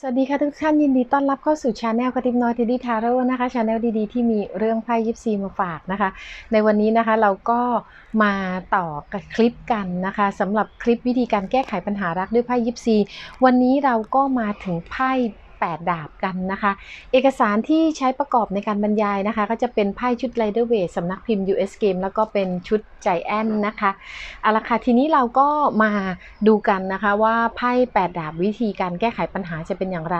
สวัสดีค่ะทุกท่านยินดีต้อนรับเข้าสู่ชาแนลกระติบน้อยเทดดี้ทาโร่นะคะชาแนลดีๆ ที่มีเรื่องไพ่ยิปซีมาฝากนะคะ ในวันนี้นะคะเราก็มาต่อกับคลิปกันนะคะสำหรับคลิปวิธีการแก้ไขปัญหารักด้วยไพ่ยิปซี วันนี้เราก็มาถึงไพ่ 8 ดาบกันนะคะ เอกสารที่ใช้ประกอบในการบรรยายนะคะ ก็จะเป็นไพ่ชุด Rider w a i t สำนักพิมพ์ US Game แล้วก็เป็นชุดใจแอนนะคะเอาละค่ะทีนี้เราก็มาดูกันนะคะว่าไพ่ 8 ดาบวิธีการแก้ไขปัญหาจะเป็นอย่างไร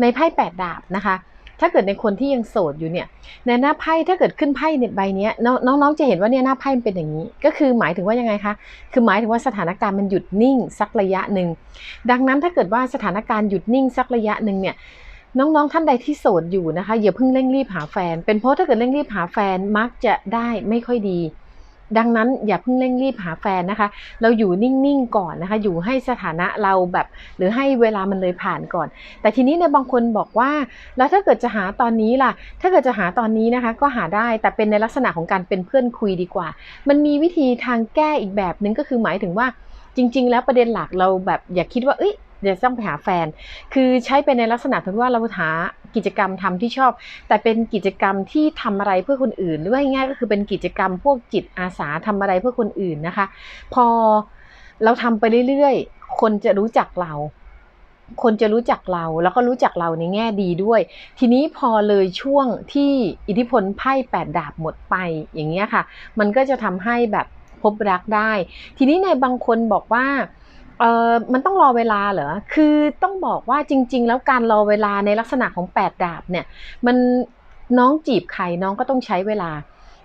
ในไพ่ 8 ดาบนะคะ ถ้าเกิดในคนที่ยังโสดอยู่เนี่ยในหน้าไพ่ถ้าเกิดขึ้นไพ่ในใบนี้น้องน้องๆจะเห็นว่าเนี่ยหน้าไพ่มันเป็นอย่างนี้ ก็คือหมายถึงว่ายังไงคะคือหมายถึงว่าสถานการณ์มันหยุดนิ่งสักระยะหนึ่งดังนั้นถ้าเกิดว่าสถานการณ์หยุดนิ่งสักระยะหนึ่งเนี่ยน้องๆท่านใดที่โสดอยู่นะคะอย่าเพิ่งเร่งรีบหาแฟน เป็นเพราะถ้าเกิดเร่งรีบหาแฟนมักจะได้ไม่ค่อยดี ดังนั้นอย่าเพิ่งเร่งรีบหาแฟนนะคะ เราอยู่นิ่งๆก่อนนะคะ อยู่ให้สถานะเราแบบ หรือให้เวลามันเลยผ่านก่อน แต่ทีนี้ในบางคนบอกว่า แล้วถ้าเกิดจะหาตอนนี้ล่ะ ถ้าเกิดจะหาตอนนี้นะคะ ก็หาได้แต่เป็นในลักษณะของการเป็นเพื่อนคุยดีกว่า มันมีวิธีทางแก้อีกแบบนึงก็คือหมายถึงว่าจริง ๆ แล้วประเด็นหลักเราแบบอย่าคิดว่าเอ้ย เดี๋ยวต้องไปหาแฟน คือใช้ไปในลักษณะที่ว่าเราหากิจกรรมทำที่ชอบ แต่เป็นกิจกรรมที่ทำอะไรเพื่อคนอื่นหรือว่าง่ายก็คือเป็นกิจกรรมพวกจิตอาสาทำอะไรเพื่อคนอื่นนะคะ พอเราทำไปเรื่อยๆ คนจะรู้จักเรา คนจะรู้จักเราแล้วก็รู้จักเราในแง่ดีด้วย ทีนี้พอเลยช่วงที่อิทธิพลไพ่แปดดาบหมดไปอย่างเงี้ยค่ะ มันก็จะทำให้แบบพบรักได้ ทีนี้ในบางคนบอกว่า เออมันต้องรอเวลาเหรอ คือต้องบอกว่าจริง ๆ แล้วการรอเวลาในลักษณะของแปดดาบเนี่ย มันน้องจีบใครน้องก็ต้องใช้เวลา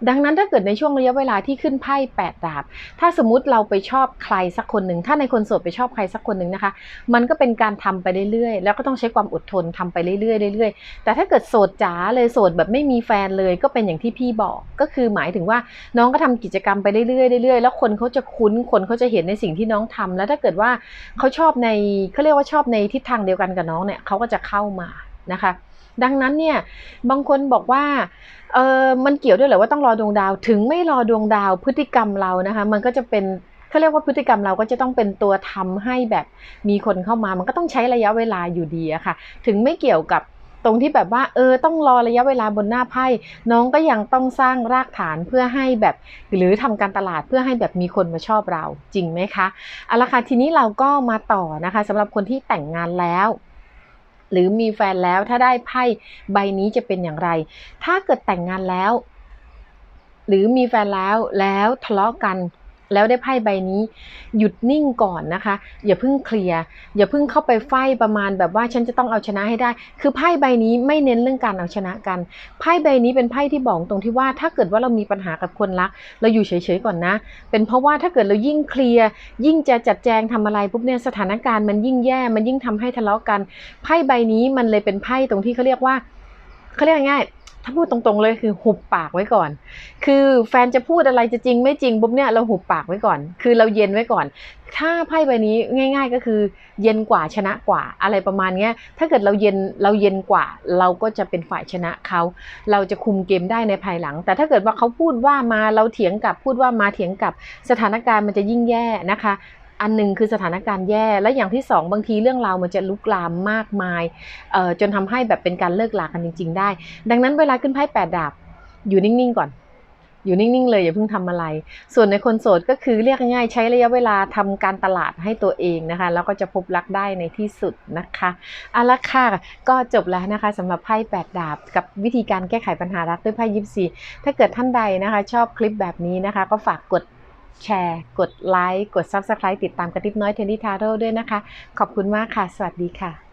ดังนั้นถ้าเกิดในช่วงระยะเวลาที่ขึ้นไพ่แปดดาบ ถ้าสมมติเราไปชอบใครสักคนหนึ่ง ถ้าในคนโสดไปชอบใครสักคนหนึ่งนะคะ มันก็เป็นการทำไปเรื่อยๆ แล้วก็ต้องใช้ความอดทนทำไปเรื่อยๆเรื่อยๆ แต่ถ้าเกิดโสดจ๋าเลยโสดแบบไม่มีแฟนเลยก็เป็นอย่างที่พี่บอก ก็คือหมายถึงว่าน้องก็ทำกิจกรรมไปเรื่อยๆเรื่อยๆ แล้วคนเขาจะคุ้น คนเขาจะเห็นในสิ่งที่น้องทำแล้วถ้าเกิดว่าเขาชอบในเขาเรียกว่าชอบในทิศทางเดียวกันกับน้องเนี่ยเขาก็จะเข้ามา นะคะ ดังนั้นเนี่ยบางคนบอกว่าเออมันเกี่ยวด้วยเหรอว่าต้องรอดวงดาว ถึงไม่รอดวงดาวพฤติกรรมเรานะคะ มันก็จะเป็นเขาเรียกว่าพฤติกรรมเราก็จะต้องเป็นตัวทำให้แบบมีคนเข้ามา มันก็ต้องใช้ระยะเวลาอยู่ดีอะค่ะ ถึงไม่เกี่ยวกับตรงที่แบบว่าเออต้องรอระยะเวลาบนหน้าไพ่น้องก็ยังต้องสร้างรากฐานเพื่อให้แบบหรือทำการตลาดเพื่อให้แบบมีคนมาชอบเราจริงไหมคะเอาละค่ะทีนี้เราก็มาต่อนะคะสำหรับคนที่แต่งงานแล้ว หรือมีแฟนแล้วถ้าได้ไพ่ใบนี้จะเป็นอย่างไร ถ้าเกิดแต่งงานแล้ว หรือมีแฟนแล้วแล้วทะเลาะกัน แล้วได้ไพ่ใบนี้ หยุดนิ่งก่อนนะคะ อย่าเพิ่งเคลียร์อย่าเพิ่งเข้าไปไฟประมาณแบบว่าฉันจะต้องเอาชนะให้ได้ คือไพ่ใบนี้ไม่เน้นเรื่องการเอาชนะกันไพ่ใบนี้เป็นไพ่ที่บอกตรงที่ว่าถ้าเกิดว่าเรามีปัญหากับคนรัก เราอยู่เฉยๆก่อนนะ เป็นเพราะว่าถ้าเกิดเรายิ่งเคลียร์ยิ่งจะจัดแจงทำอะไรปุ๊บเนี่ยสถานการณ์มันยิ่งแย่มันยิ่งทำให้ทะเลาะกันไพ่ใบนี้มันเลยเป็นไพ่ตรงที่เขาเรียกว่าเขาเรียกง่าย ถ้าพูดตรงๆเลยคือหุบปากไว้ก่อน คือแฟนจะพูดอะไรจะจริงไม่จริงปุ๊บเนี่ยเราหุบปากไว้ก่อน คือเราเย็นไว้ก่อน ถ้าไพ่ใบนี้ง่าย ๆ ก็คือ เย็นกว่าชนะกว่าอะไรประมาณนี้ถ้าเกิดเราเย็นเราเย็นกว่า เราก็จะเป็นฝ่ายชนะเขา เราจะคุมเกมได้ในภายหลัง แต่ถ้าเกิดว่าเขาพูดว่ามาเราเถียงกลับพูดว่ามาเถียงกลับสถานการณ์มันจะยิ่งแย่นะคะ อันหนึ่งคือสถานการณ์แย่ และอย่างที่สองบางทีเรื่องราวมันจะลุกลามมากมายจนทำให้แบบเป็นการเลิกลากันจริง ๆ ได้ ดังนั้นเวลาขึ้นไพ่แปดดาบอยู่นิ่งๆก่อน อยู่นิ่งๆเลยอย่าเพิ่งทำอะไร ส่วนในคนโสดก็คือเรียกง่ายใช้ระยะเวลาทำการตลาดให้ตัวเองนะคะ แล้วก็จะพบรักได้ในที่สุดนะคะเอาละค่ะก็จบแล้วนะคะสำหรับไพ่แปดดาบ กับวิธีการแก้ไขปัญหารักด้วยไพ่ยิปซีถ้าเกิดท่านใดนะคะ ชอบคลิปแบบนี้นะคะ ก็ฝากกด แชร์ กดไลค์ กด Subscribe ติดตามกระติบน้อยเทนนิทาโร่ด้วยนะคะ ขอบคุณมากค่ะ สวัสดีค่ะ